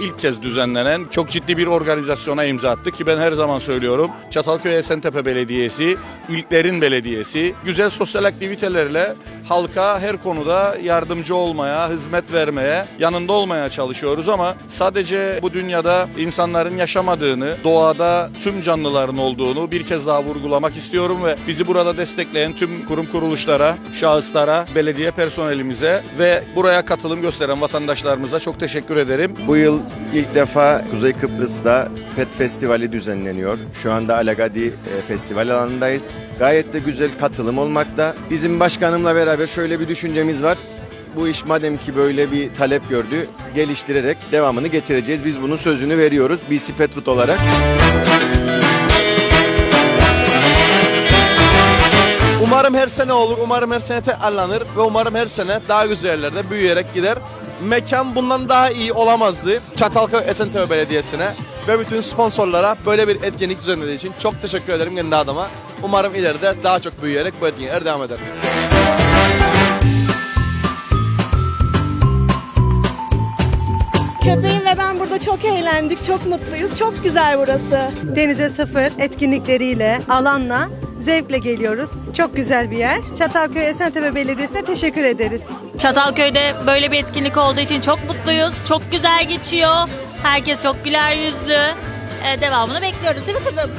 ilk kez düzenlenen çok ciddi bir organizasyona imza attık ki ben her zaman söylüyorum. Çatalköy Esentepe Belediyesi, ilklerin belediyesi güzel sosyal aktivitelerle halka her konuda yardımcı olmaya, hizmet vermeye, yanında olmaya çalışıyoruz ama sadece bu dünyada insanların yaşamadığını, doğada tüm canlıların olduğunu bir kez daha vurgulamak istiyorum ve bizi burada destekleyen tüm kurum kuruluşlara, şahıslara, belediye personelimize ve buraya katılım gösteren vatandaşlarımıza çok teşekkür ederim. Bu yıl ilk defa Kuzey Kıbrıs'ta PET Festivali düzenleniyor. Şu anda Alagadi e, Festival alanındayız. Gayet de güzel katılım olmakta. Bizim başkanımla beraber şöyle bir düşüncemiz var. Bu iş madem ki böyle bir talep gördü, geliştirerek devamını getireceğiz. Biz bunun sözünü veriyoruz BC Pet Food olarak. Umarım her sene olur, umarım her sene tekrarlanır ve umarım her sene daha güzel yerlerde büyüyerek gider. Mekan bundan daha iyi olamazdı. Çatalköy Esentepe Belediyesi'ne ve bütün sponsorlara böyle bir etkinlik düzenlediği için çok teşekkür ederim kendi adıma. Umarım ileride daha çok büyüyerek bu etkinlikler devam eder. Köpeğim ve ben burada çok eğlendik, çok mutluyuz. Çok güzel burası. Denize Sıfır etkinlikleriyle, alanla, zevkle geliyoruz. Çok güzel bir yer. Çatalköy Esentepe Belediyesi'ne teşekkür ederiz. Çatalköy'de böyle bir etkinlik olduğu için çok mutluyuz. Çok güzel geçiyor. Herkes çok güler yüzlü. Ee, devamını bekliyoruz değil mi kızım?